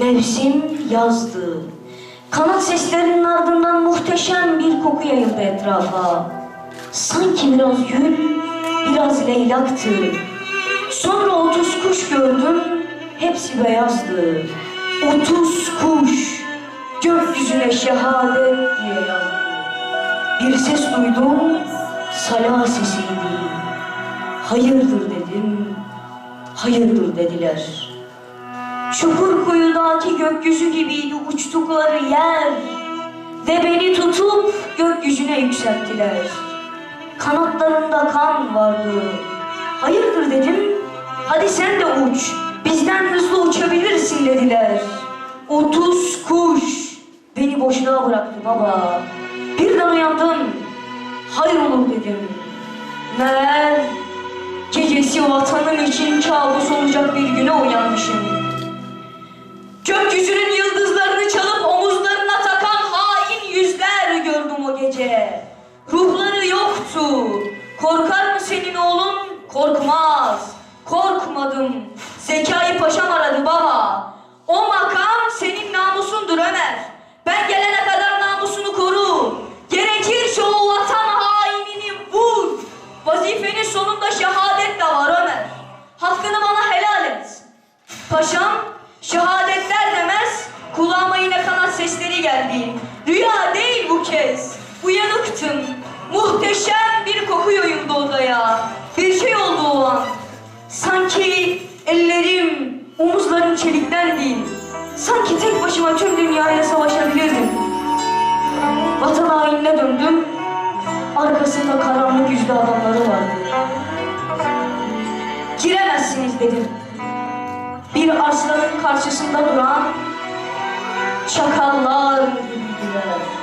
Mevsim yazdı. Kanat seslerinin ardından muhteşem bir koku yayıldı etrafa. Sanki biraz gül, biraz leylaktı. Sonra otuz kuş gördüm, hepsi beyazdı. Otuz kuş, gökyüzüne şehadet diye yazdı. Bir ses duydum, sala sesiydi. Hayırdır dedim, hayırdır dediler. Çukur kuyudaki gökyüzü gibiydi uçtukları yer ve beni tutup gökyüzüne yükselttiler. Kanatlarında kan vardı. Hayırdır dedim, hadi sen de uç, bizden hızlı uçabilirsin dediler. Otuz kuş beni boşluğa bıraktı baba. Birden uyandım, hayır olur dedim. Meğer gecesi vatanım için kabus olacak bir güne uyanmışım. Gökyüzünün yıldızlarını çalıp omuzlarına takan hain yüzler gördüm o gece. Ruhları yoktu. Korkar mı senin oğlun? Korkmaz. Korkmadım. Zekai Paşam aradı baba. O makam senin namusundur Ömer. Ben gelene kadar namusunu koru. Gerekirse o vatan hainini vur. Vazifenin sonunda şehadet de var Ömer. Hakkını bana helal et. Paşam demez kulağıma yine kanat sesleri geldi. Rüya değil bu kez. Uyanıktım. Muhteşem bir koku yayıldı odaya. Bir şey oldu o an. Sanki ellerim, omuzlarım çeliklendi. Sanki tek başıma tüm dünyayla savaşabilirdim. Vatan hainine döndüm. Arkasında karanlık yüzlü adamları vardı. Giremezsiniz dedim bir aslanın karşısında duran çakallar. Ve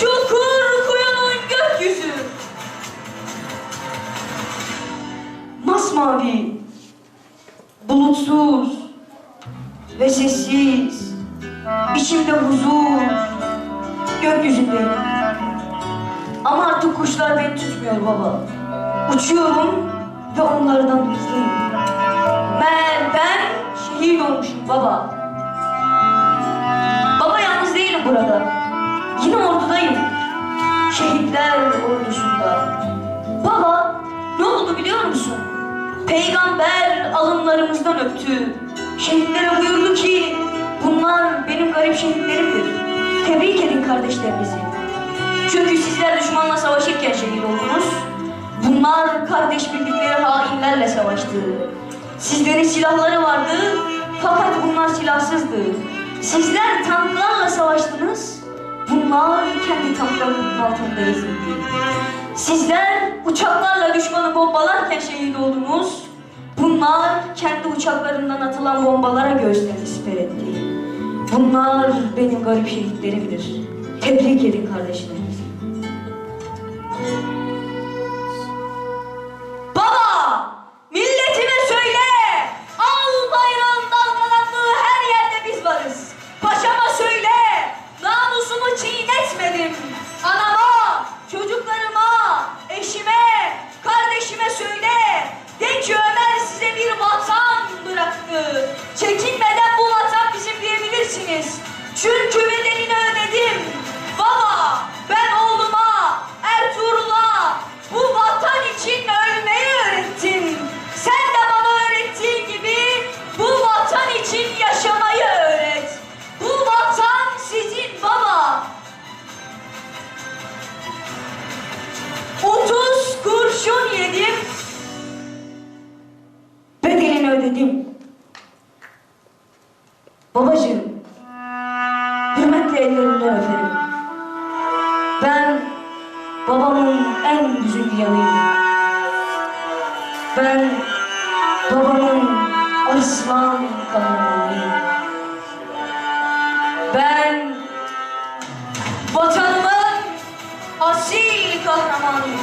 çukur kuyunun gökyüzü. Masmavi, bulutsuz ve sessiz, içimde huzur, gökyüzündeyim. Ama artık kuşlar beni tutmuyor baba. Uçuyorum ve onlardan hızlıyım. Ben, ben şehit olmuşum baba. Baba yalnız değilim burada. Şehitler ordusunda. Baba ne oldu biliyor musun? Peygamber alınlarımızdan öptü. Şehitlere buyurdu ki bunlar benim garip şehitlerimdir. Tebrik edin kardeşlerinizi. Çünkü sizler düşmanla savaşırken şehit oldunuz. Bunlar kardeş bildikleri hainlerle savaştı. Sizlerin silahları vardı fakat bunlar silahsızdı. Sizler tanklarla savaştınız. Bunlar kendi tanklarının altında ezildi. Sizler uçaklarla düşmanı bombalarken şehit oldunuz. Bunlar kendi uçaklarından atılan bombalara göğüslerini siper etti. Bunlar benim garip şehitlerimdir. Tebrik edin kardeşlerimizi. Yedim. Bedelini ödedim. Babacığım, hürmetle ellerinden öperim. Ben babamın en güzel yanıyım. Ben babamın aslan kahramanıyım. Ben vatanımın asil kahramanıyım.